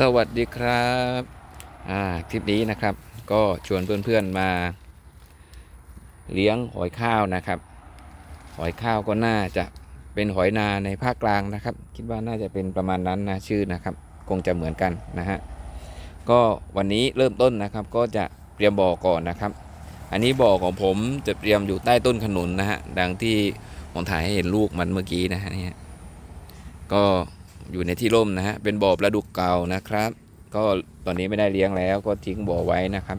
สวัสดีครับอ่าคลิปนี้นะครับ ก็ชวนเพื่อนๆมา เลี้ยงหอยข้าวนะครับ หอยข้าวก็น่าจะเป็นหอยนาในภาคกลางนะครับ คิดว่าน่าจะเป็นประมาณนั้นนะชื่อนะครับ คงจะเหมือนกันนะฮะก็วันนี้เริ่มต้นนะครับ ก็จะเตรียมบ่อก่อนนะครับ อันนี้บ่อของผมจะเตรียมอยู่ใต้ต้นขนุนนะฮะดังที่ผมถ่ายให้เห็นลูกมันเมื่อกี้นะฮะเนี่ยก็ อยู่ในที่ร่มนะฮะเป็นบ่อปลาดุกเก่านะครับ ก็ตอนนี้ไม่ได้เลี้ยงแล้วก็ทิ้งบ่อไว้นะครับ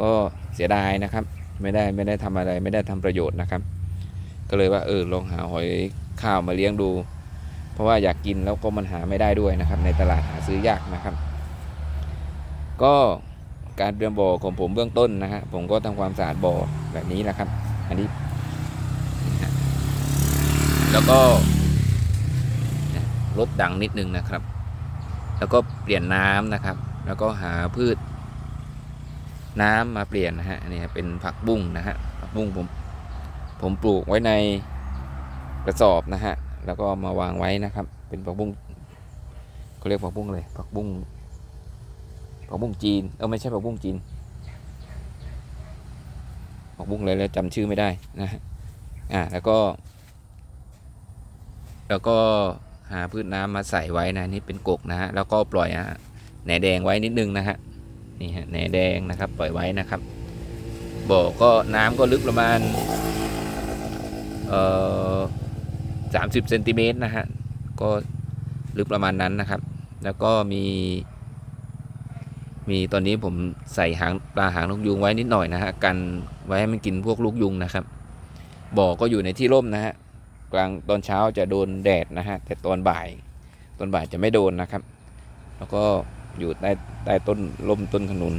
ก็เสียดายนะครับ ไม่ได้ไม่ได้ทำอะไรไม่ได้ทำประโยชน์นะครับ ก็เลยว่าเออลองหาหอยข้าวมาเลี้ยงดู เพราะว่าอยากกินแล้วก็มันหาไม่ได้ด้วยนะครับ ในตลาดหาซื้อยากนะครับ ก็การเตรียมบ่อของผมเบื้องต้นนะฮะผมก็ทำความสะอาดบ่อแบบนี้นะครับ อันนี้ แล้วก็ ลดดังนิดนึงนะครับ แล้วก็เปลี่ยนน้ำนะครับ แล้วก็หาพืช น้ำมาเปลี่ยนนะฮะอันนี้เป็นผักบุ้งนะฮะผักบุ้งผมผมปลูกไว้ในกระสอบนะฮะแล้วก็มาวางไว้นะครับ เป็นผักบุ้งเขาเรียกผักบุ้งเลยผักบุ้งผักบุ้งจีนเออไม่ใช่ผักบุ้งจีนผักบุ้งอะไรแล้วจำชื่อไม่ได้นะฮะอ่าแล้วก็ แล้วก็ หาพืชน้ำมาใส่ไว้นะนี่เป็นกกนะฮะแล้วก็ปล่อยฮะแหนแดงไว้นิดนึงนะฮะนี่ฮะแหนแดงนะครับปล่อยไว้นะครับบ่อก็น้ำก็ลึกประมาณเอ่อสามสิบเซนติเมตรนะฮะก็ลึกประมาณนั้นนะครับ แล้วก็มีมีตอนนี้ผมใส่หางปลาหางนกยุงไว้นิดหน่อยนะฮะกันไว้ให้มันกินพวกลูกยุงนะครับบ่อก็อยู่ในที่ร่มนะฮะ กลางตอนเช้าจะโดนแดดนะฮะแต่ตอนบ่ายตอนบ่ายจะไม่โดนนะครับ แล้วก็อยู่ใต้ใต้ต้นร่มต้นขนุน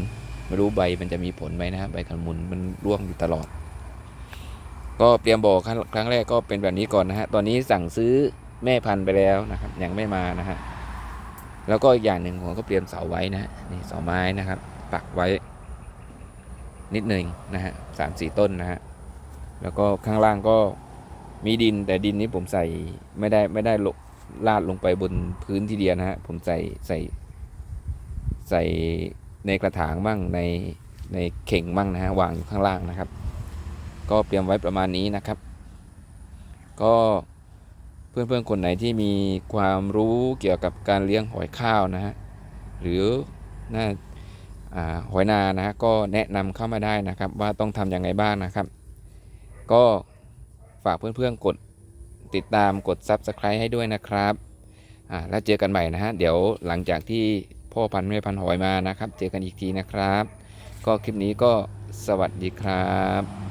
ไม่รู้ใบมันจะมีผลไหมนะฮะใบขนุนมันร่วงอยู่ตลอด ก็เตรียมบ่อครั้งครั้งแรกก็เป็นแบบนี้ก่อนนะฮะตอนนี้สั่งซื้อแม่พันธุ์ไปแล้วนะครับยังไม่มานะฮะแล้วก็อีกอย่างหนึ่งผมก็เตรียมเสาไว้นะฮะนี่เสาไม้นะครับ ปักไว้ นิดหนึ่งนะฮะสามสี่ต้นนะฮะแล้วก็ข้างล่างก็ มีดินแต่ดินนี้ผมใส่ไม่ได้ไม่ได้ลงลาดลงไปบนพื้นทีเดียวนะฮะผมใส่ใส่ใส่ในกระถางบ้างในในเข่งบ้างนะฮะวางอยู่ข้างล่างนะครับ ก็เตรียมไว้ประมาณนี้นะครับ ก็เพื่อนๆคนไหนที่มีความรู้เกี่ยวกับการเลี้ยงหอยข้าวนะฮะหรือน่าหอยนานะฮะก็แนะนำเข้ามาได้นะครับ ว่าต้องทำยังไงบ้างนะครับ ก็ ฝากเพื่อนๆกดติดตามกด Subscribe ให้ด้วยนะครับอ่าแล้วเจอกันใหม่นะฮะ เดี๋ยวหลังจากที่พ่อพันธุ์แม่พันธุ์หอยมานะครับ เจอกันอีกทีนะครับ ก็คลิปนี้ก็สวัสดีครับ